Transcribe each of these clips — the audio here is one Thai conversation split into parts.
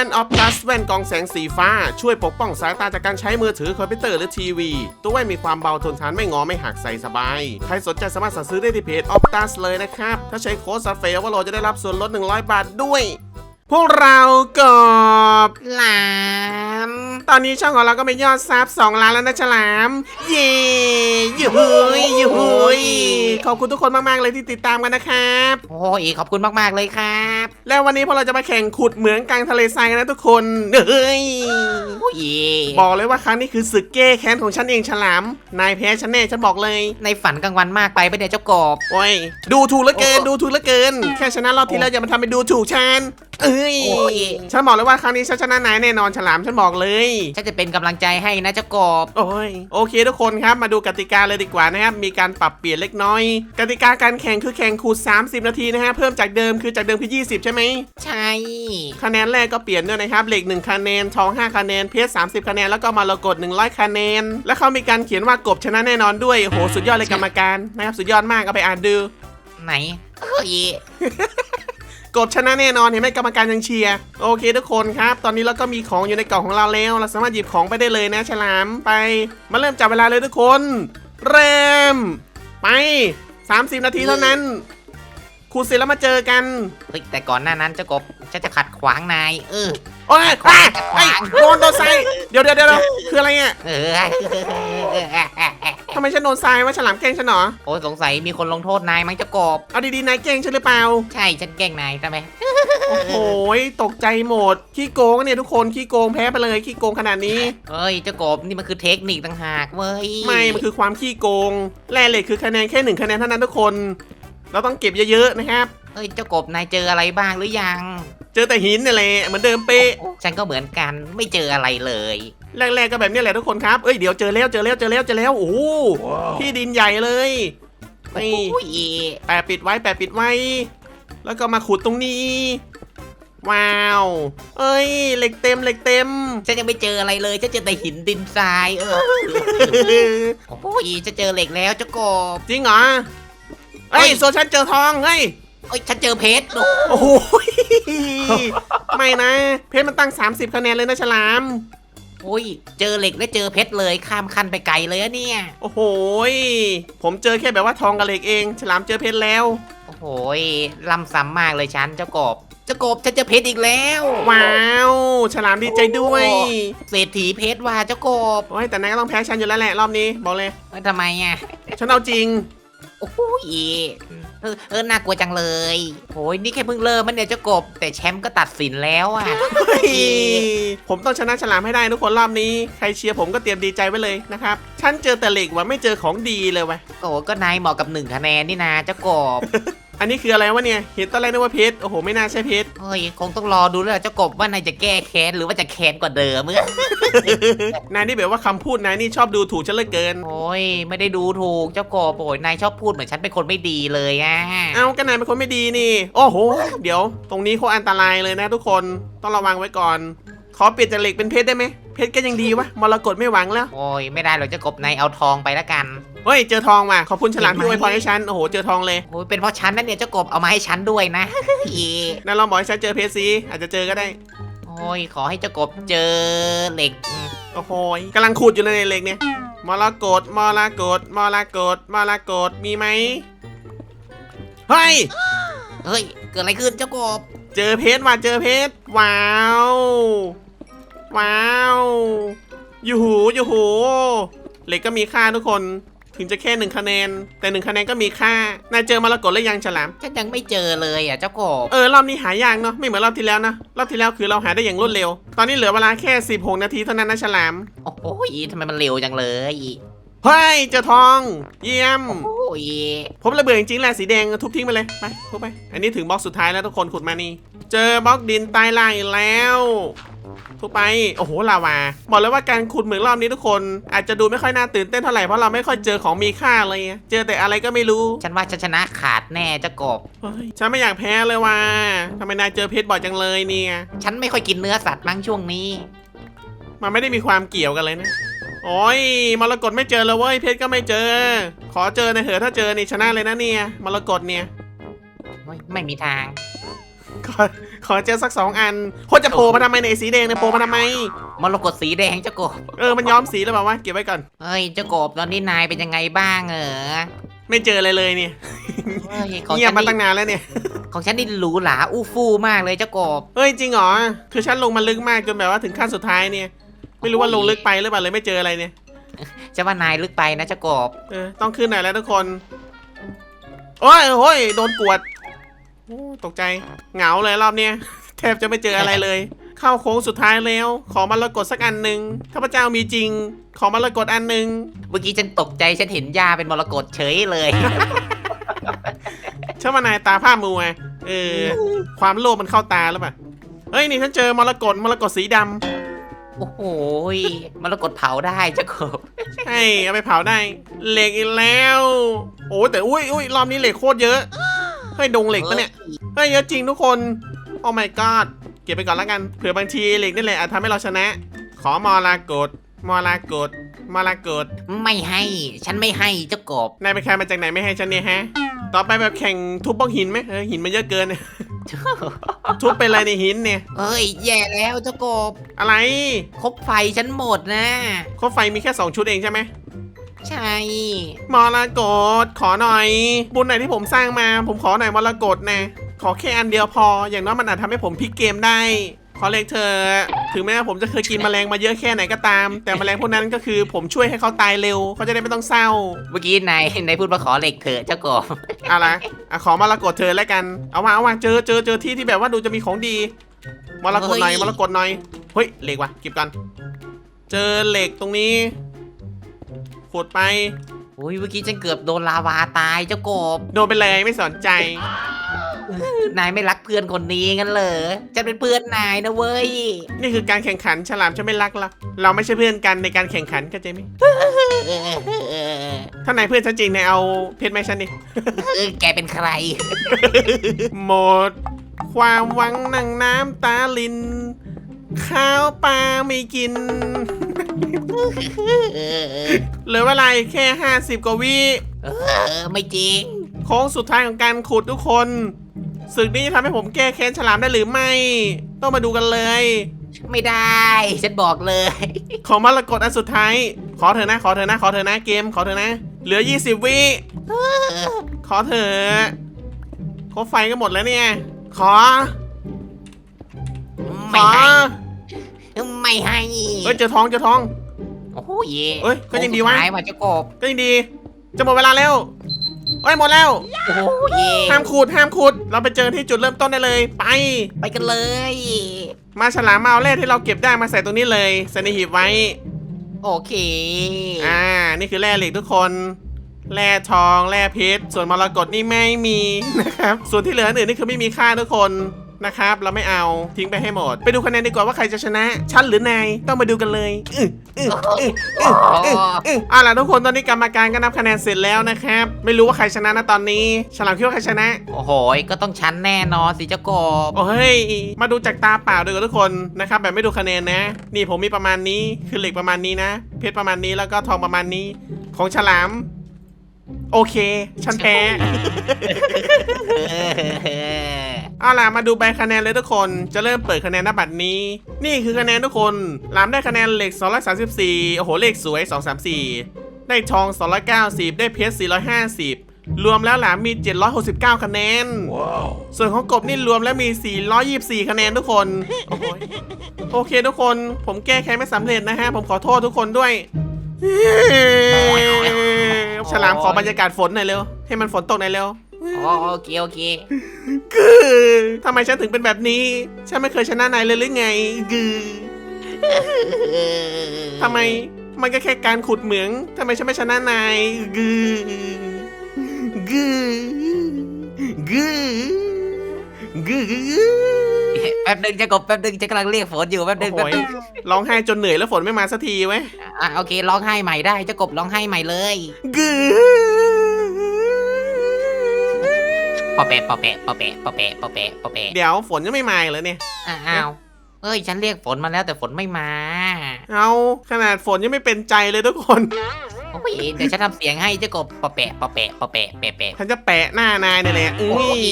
ว่นออฟพลัสแว่นกองแสงสีฟ้า ช่วยปกป้องสายตาจากการใช้มือถือคอมพิวเตอร์หรือทีวี ตัวแว่นมีความเบาทนทานไม่งอไม่หักใส่สบาย ใครสนใจสามารถสั่งซื้อได้ที่เพจออฟตัสเลยนะครับ ถ้าใช้โค้ดซัฟเฟลว่าเราจะได้รับส่วนลด 100 บาทด้วย พวกเรากบหลาม ตอนนี้ช่องของเราก็มียอดซับ2ล้านแล้วนะฉลาม เย้ยูหุยยูหุยขอบคุณทุกคนมากๆเลยที่ติดตามกันนะครับ โอ้ยขอบคุณมากๆเลยครับ แล้ววันนี้พวกเราจะมาแข่งขุดเหมืองกลางทะเลทรายกันนะทุกคนเฮ้ยโอ้ยบอกเลยว่าครั้งนี้คือศึกแก้แค้นของฉันเองฉลาม นายแพ้ฉันแน่ฉันบอกเลย ในฝันกลางวันมากไปไปะเนี่ยเจ้ากบโอ้ยดูถูกเหลือเกินดูถูกเหลือเกิน แค่ชนะรอบที่แล้วอย่ามาทำเป็นดูถูกฉัน เอ้ย โอ้ย ฉันบอกเลยว่าครั้งนี้ฉันชนะนายแน่นอนฉลามฉันบอกเลย ฉันจะเป็นกำลังใจให้นะเจ้ากบ โอ้ยโอเคทุกคนครับมาดูกติกาเลยดีกว่านะครับ มีการปรับเปลี่ยนเล็กน้อย กติกาการแข่งคือแข่งขูด30 นาทีนะฮะเพิ่มจากเดิมคือจากเดิมคือ 20 ใช่ไหมใช่ คะแนนแรกก็เปลี่ยนด้วยนะครับเหล็ก 1 คะแนนทอง 5 คะแนนเพชร30 คะแนนแล้วก็มรกต100 คะแนน แล้วเขามีการเขียนว่ากบชนะแน่นอนด้วยโอ้โหสุดยอดเลยกรรมการนะครับสุดยอดมากเอาไปอ่านดู ไหนเฮ้ย กบชนะแน่นอนเห็นไหมกรรมการยังเชียร์โอเคทุกคนครับ ตอนนี้เราก็มีของอยู่ในกล่องของเราแล้ว เราสามารถหยิบของไปได้เลยนะฉลามไปมาเริ่มจับเวลาเลยทุกคน เริ่ม ไป 30 นาทีเท่านั้นครูเสร็จแล้วมาเจอกัน เฮ้ยแต่ก่อนหน้านั้นเจ้ากบฉันจะขัดขวางนายเออ โอ้ยอะไอ้ยโดนโดนไซเดี๋ยวเดี๋ยวเดี๋ยวคืออะไรอะเออทำไมฉันโดนทรายวะฉลามแกล้งฉันเหรอ โอ้ยสงสัยมีคนลงโทษนายมั้งเจ้ากบ เอาดีๆนายแกล้งฉันหรือเปล่า ใช่ฉันแกล้งนายทำไมโอ้โหยตกใจหมด ขี้โกงเนี่ยทุกคน ขี้โกงแพ้ไปเลย ขี้โกงขนาดนี้เฮ้ยเจ้ากบนี่มันคือเทคนิคต่างหากเว้ยไม่ มันคือความขี้โกง แร่เหล็กคือคะแนนแค่หนึ่งคะแนนเท่านั้นทุกคน เราต้องเก็บเยอะๆนะครับเฮ้ยเจ้ากบนายเจออะไรบ้างหรือยัง เจอแต่หินนี่แหละเหมือนเดิมเป๊ะฉันก็เหมือนกันไม่เจออะไรเลย แรกๆก็แบบนี้แหละทุกคนครับ เอ้ยเดี๋ยวเจอแล้วเจอแล้วเจอแล้วเจอแล้วโอ้โหที่ดินใหญ่เลยนี่โอ้ยแปะปิดไว้แปะปิดไว้ แล้วก็มาขุดตรงนี้ ว้าว เอ้ยเหล็กเต็มเหล็กเต็ม ฉันยังไม่เจออะไรเลยฉันเจอแต่หินดินทรายเออโอ้ยจะเจอเหล็กแล้วเจ้ากบจริงเหรอเฮ้ยเฮ้ยโซชันเจอทองเฮ้ยเอ้ยฉันเจอเพชรโอ้โห ไม่นะ เพชรมันตั้ง 30 คะแนนเลยนะฉลามโอ้ย เจอเหล็กและเจอเพชรเลยข้ามขั้นไปไกลเลยอะเนี่ย โอ้โหยผมเจอแค่แบบว่าทองกับเหล็กเอง ฉลามเจอเพชรแล้ว โอ้โหยล้ำซ้ำมากเลยฉันเจ้ากบ เจ้ากบฉันเจอเพชรอีกแล้วว้าว ฉลามดีใจด้วยเศรษฐีเพชรว่าเจ้ากบโอ้ยแต่นายก็ต้องแพ้ฉันอยู่แล้วแหละรอบนี้บอกเลยเอ้ยทำไมอะ ฉันเอาจริง โอ้โหยเออเออน่ากลัวจังเลยโอ้ยนี่แค่เพิ่งเริ่มมันเนี่ยเจ้ากบ แต่แชมป์ก็ตัดสินแล้วอะเฮ้ยผมต้องชนะฉลามให้ได้ทุกคนรอบนี้ ใครเชียร์ผมก็เตรียมดีใจไว้เลยนะครับ ฉันเจอแต่เหล็กว่ะไม่เจอของดีเลยวะโอ้ก็นายเหมาะกับหนึ่งคะแนนนี่นะเจ้ากบ อันนี้คืออะไรวะเนี่ย เห็นตอนแรกนึกว่าเพชร โอ้โห ไม่น่าใช่เพชรเฮ้ยคงต้องรอดูแล้วล่ะเจ้ากบว่านายจะแก้แค้นหรือว่าจะแค้นกว่าเดิมเมื่อ นายนี่แบบว่าคำพูดนายนี่ชอบดูถูกฉันเหลือเกิน โอ้ยไม่ได้ดูถูกเจ้ากบโอ้ยนายชอบพูดเหมือนฉันเป็นคนไม่ดีเลยอะเอาก็นายเป็นคนไม่ดีนี่ โอ้โห เดี๋ยว ตรงนี้โคตรอันตรายเลยนะทุกคน ต้องระวังไว้ก่อน ขอเปลี่ยนจากเหล็กเป็นเพชรได้ไหม เพชรก็ยังดีวะมรกตไม่หวังแล้ว โอ้ยไม่ได้หรอกเจ้ากบนายเอาทองไปละกันเฮ้ยเจอทองว่ะขอบคุณฉลามที่อวยพรให้ฉันโอ้โหเจอทองเลยโอ้ยเป็นเพราะฉันนั่นเนี่ยเจ้ากบเอามาให้ฉันด้วยนะอีนั่นลองบอกให้ฉันเจอเพชรสิอาจจะเจอก็ได้ โอ้ยขอให้เจ้ากบเจอเหล็กอืมโอ้โหกำลังขุดอยู่เลยในเหล็กเนี่ยมรกตมรกตมรกตมรกตมีไหมเฮ้ยเฮ้ยเกิดอะไรขึ้นเจ้ากบ เจอเพชรว่ะเจอเพชรว้าว ว้าวยูหูยูหูเหล็กก็มีค่าทุกคนถึงจะแค่หนึ่งคะแนน แต่หนึ่งคะแนนก็มีค่านายเจอมรกตหรือยังฉลามฉันยังไม่เจอเลยอะเจ้ากบเออรอบนี้หายากเนาะไม่เหมือนรอบที่แล้วนะรอบที่แล้วคือเราหาได้อย่างรวดเร็ว ตอนนี้เหลือเวลาแค่ 16 นาทีเท่านั้นนะฉลาม โอ้โหทำไมมันเร็วจังเลยเฮ้ยเจอทอง เยี่ยมโอ้ยผมระเบิดจริงๆแหละสีแดงทุบทิ้งไปเลยไปทุบไป อันนี้ถึงบล็อกสุดท้ายแล้วทุกคนขุดมานี่เจอบล็อกดินใต้ล่างอีกแล้ว ทุบไป โอ้โห ลาวา บอกเลยว่าการขุดเหมืองรอบนี้ทุกคน อาจจะดูไม่ค่อยน่าตื่นเต้นเท่าไหร่ เพราะเราไม่ค่อยเจอของมีค่าเลยเจอแต่อะไรก็ไม่รู้ ฉันว่าฉันชนะขาดแน่เจ้ากบเฮ้ยฉันไม่อยากแพ้เลยว่ะทำไมนายเจอเพชรบ่อยจังเลยเนี่ย ฉันไม่ค่อยกินเนื้อสัตว์มั้งช่วงนี้ มันไม่ได้มีความเกี่ยวกันเลยนะ โอ้ยมรกตไม่เจอเลยเว้ย เพชรก็ไม่เจอ ขอเจอในอยเหอะถ้าเจอนี่ชนะเลยนะเนี่ยมรกตเนี่ยโอ้ยไม่มีทาง ขอขอเจอสักสองอันโคตรจะโผล่มาทำไมในยไอ้สีแดงเนี่ยโผล่มาทำไม มรกตสีแดงเจ้ากบเออมันย้อมสีแล้วแบบว่าเก็บไว้ก่อน เฮ้ยเจ้ากบตอนนี้นายเป็นยังไงบ้างเออไม่เจออะไรเลยเนี่ยเฮ้ยของเงียฉับนมานี่ตั้งนานแล้วเนี่ย ของฉันนี่หรูหราอู้ฟู่มากเลยเจ้ากบ เฮ้ยจริงเหรอคือฉันลงมาลึกมากจนแบบว่าถึงขั้นสุดท้ายเนี่ย ไม่รู้ว่าลงลึกไปหรือเปล่าเลยไม่เจออะไรเนี่ย จะว่านายลึกไปนะเจ้ากบ เออต้องขึ้นหน่อยแล้วทุกคน โอ้ยโอ้ยโดนกวดโอ้ ตกใจเหงาเลยรอบเนี้ยแทบจะไม่เจออะไรเลย เข้าโค้งสุดท้ายแล้ว ขอมารกดสักอันหนึ่งข้าพเจ้ามีจริง ขอมารกดอันหนึ่งเมื่อกี้ฉันตกใจฉันเห็นยาเป็นมรกตเฉยเลย เชื่อมานายตาผ้ามัวเออความโลภมันเข้าตาหรือเปล่าเฮ้ยนี่ฉันเจอมรกตมรกตสีดำโอ้โหยมรกตเผาได้เจ้ากบใช่เอาไปเผาได้เหล็กอีกแล้ว โอ้แต่อุ้ยอุ้ยรอบนี้เหล็กโคตรเยอะเฮ้ยดงเหล็กปะเนี่ย เฮ้ยเยอะจริงทุกคน โอ้ my god เก็บไปก่อนแล้วกัน เผื่อบางทีเหล็กนี่แหละอาจทำให้เราชนะ ขอมอลากดมอลากดมอลากดไม่ให้ ฉันไม่ให้เจ้ากบนายไปใครมาจากไหนไม่ให้ฉันเนี่ยฮะ ต่อไปแบบแข่งทุบบล็อกหินไหมเออหินมันเยอะเกิน ทุบไปเลยในหินเนี่ยเฮ้ยแย่แล้วเจ้ากบอะไร คบไฟฉันหมดนะ คบไฟมีแค่สองชุดเองใช่ไหม ใช่ มรกตขอหน่อย บุญไหนที่ผมสร้างมา ผมขอหน่อยมรกตนะขอแค่อันเดียวพอ อย่างน้อยมันอาจทำให้ผมพลิกเกมได้ ขอเลขเธอะถึงแม้ว่าผมจะเคยกินแมลงมาเยอะแค่ไหนก็ตาม แต่แมลงพวกนั้นก็คือผมช่วยให้เขาตายเร็ว เขาจะได้ไม่ต้องเศร้า เมื่อกี้นายนายพูดมาขอเหล็กเถอะเจ้ากบอะไรอะขอมรกตเธอแล้วกัน เอามาเอามาเจอเจอเจอที่ที่แบบว่าดูจะมีของดี มรกตหน่อยเฮ้ยมรกตหน่อย เฮ้ยเหล็กว่ะเก็บกัน เจอเหล็กตรงนี้ ขุดไปโอ้ยเมื่อกี้ฉันเกือบโดนลาวาตายเจ้ากบ โดนไปเลยไม่สนใจ นายไม่รักเพื่อนคนนี้งั้นเหรอฉันเป็นเพื่อนนายนะเว้ย นี่คือการแข่งขันฉลามฉันไม่รักละเราไม่ใช่เพื่อนกันในการแข่งขันเข้าใจไหมเออถ้านายเพื่อนฉันจริงนายเอาเพชรไหมาให้ฉันดิ เออแกเป็นใคร หมด ความหวังนั่งน้ำตาลิน ข้าวปลาไม่กิน เออเหลือเวลาอีกแค่ 50 กว่าวิเออ ไม่จริง โค้งสุดท้ายของการขุดทุกคนศึกนี้จะทำให้ผมแก้แค้นฉลามได้หรือไม่ ต้องมาดูกันเลย ไม่ได้ ฉันบอกเลย ขอมารกตอันสุดท้าย ขอเถอะนะ ขอเถอะนะ ขอเถอะนะ เกม ขอเถอะนะ เหลือ 20 วิเออขอเถอะครบไฟก็หมดแล้วเนี่ย ขอขไม่อให้ ไม่ให้เอ้ยเจอทองเจอทอง โอ้โหเยเอ้ยก็ยังดีวะโค้สุท้ายว่ะเจ้ากบก็ยังดี จะหมดเวลาแล้วเอ้ยหมดแล้ว โอ้โหเยห้ามขุดห้ามขุด เราไปเจอที่จุดเริ่มต้นได้เลย ไป ไปกันเลย มาฉลามมาเอาแร่ที่เราเก็บได้มาใส่ตรงนี้เลยใส่ในหีบไว้ โอเคอ่า นี่คือแร่เหล็กทุกคน แร่ทอง แร่เพชร ส่วนมรกตนี่ไม่มีนะครับ ส่วนที่เหลืออื่นนี่คือไม่มีค่าทุกคน นะครับ เราไม่เอาทิ้งไปให้หมด ไปดูคะแนนดีกว่าว่าใครจะชนะ ฉันหรือนาย ต้องมาดูกันเลยอื้ออื้ออื้ออื้ออื้ออื้อเอาล่ะทุกคนตอนนี้กรรมการก็นับคะแนนเสร็จแล้วนะครับ ไม่รู้ว่าใครชนะนะตอนนี้ ฉลามคิดว่าใครชนะ โอ้โหก็ต้องชั้นแน่นอนสิเจ้ากบโอ้เฮ้ยมาดูจากตาเปล่าดูกันทุกคนนะครับแบบไม่ดูคะแนนนะ นี่ผมมีประมาณนี้คือเหล็กประมาณนี้นะ เพชรประมาณนี้แล้วก็ทองประมาณนี้ ของฉลาม โอเค ฉันแพ้ เอาล่ะมาดูใบคะแนนเลยทุกคน จะเริ่มเปิดคะแนนณบัตรนี้ นี่คือคะแนนทุกคนหลามได้คะแนนเหล็ก 234 โอ้โห เลขสวย 234 ได้ทอง 290 ได้เพชร 450รวมแล้วหลามมี 769 คะแนนส่วนของกบนี่รวมแล้วมี 424 คะแนนทุกคนโอ้โหโอเคทุกคน ผมแก้แค้นไม่สำเร็จนะฮะ ผมขอโทษทุกคนด้วย ฉลามขอบรรยากาศฝนหน่อยเร็ว ให้มันฝนตกหน่อยเร็ว อ๋อโอเคโอเคคือทำไมฉันถึงเป็นแบบนี้ ฉันไม่เคยชนะนายเลยหรือไงกือทำไมมันก็แค่การขุดเหมืองทำไมฉันไม่ชนะนายกือกือกือกือแป๊บนึงเจ้ากบแป๊บนึงฉันกำลังเรียกฝนอยู่แป๊บนึงโอ้แป๊บยนึงร้องไห้จนเหนื่อยแล้วฝนไม่มาสักทีเว้ยอะโอเคร้องไห้ใหม่ได้เจ้ากบร้องไห้ใหม่เลยกือ อแปะปอแปะปอแปะปอแปะปอแปะปอแปะเดี๋ยวฝนยังไม่มาอีกเลยเนี่ย อ้าวเอ้ยฉันเรียกฝนมาแล้วแต่ฝนไม่มาเอาขนาดฝนยังไม่เป็นใจเลยทุกคนโอ้ยเดี๋ยวฉันทำเสียงให้เจ้ากบปะแปะปะแปะปะแปะแปะแปะฉันจะแปะหน้านายเนี่ยแหละอุ้โอ้ยย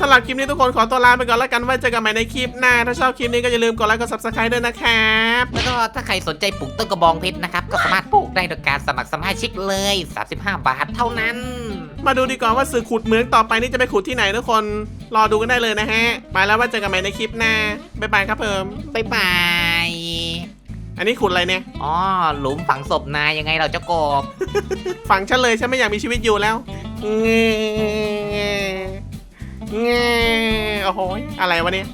สำหรับคลิปนี้ทุกคนขอตัวลาไปก่อนแล้วกันไว้เจอกันใหม่ในคลิปหน้า ถ้าชอบคลิปนี้ก็อย่าลืมกดไลค์กด subscribe ด้วยนะครับแล้วก็ถ้าใครสนใจปลูกต้นกระบองเพชรนะครับก็สามารถปลูกได้โดยการสมัครสมาชิกเลย 35 บาทเท่านั้น มาดูดีกว่าว่าสื่อขุดเหมืองต่อไปนี่จะไปขุดที่ไหนทุกคน รอดูกันได้เลยนะฮะ ไปแล้วไว่าเจอกันใหม่ในคลิปหน้า บ๊ายบายครับเพิ่มบ๊ายบายอันนี้ขุดอะไรเนี่ย อ๋อหลุมฝังศพนายยังไงเราเจ้ากบฝังฉันเลยฉันไม่อยากมีชีวิตอยู่แล้วเงเงโอ้โห อะไรวะเนี่ย